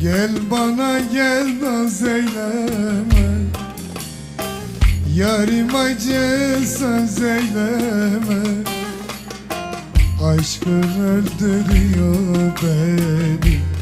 Gel bana gel naz eyleme. Yarim acı söz eyleme. Aşkın öldürüyor beni.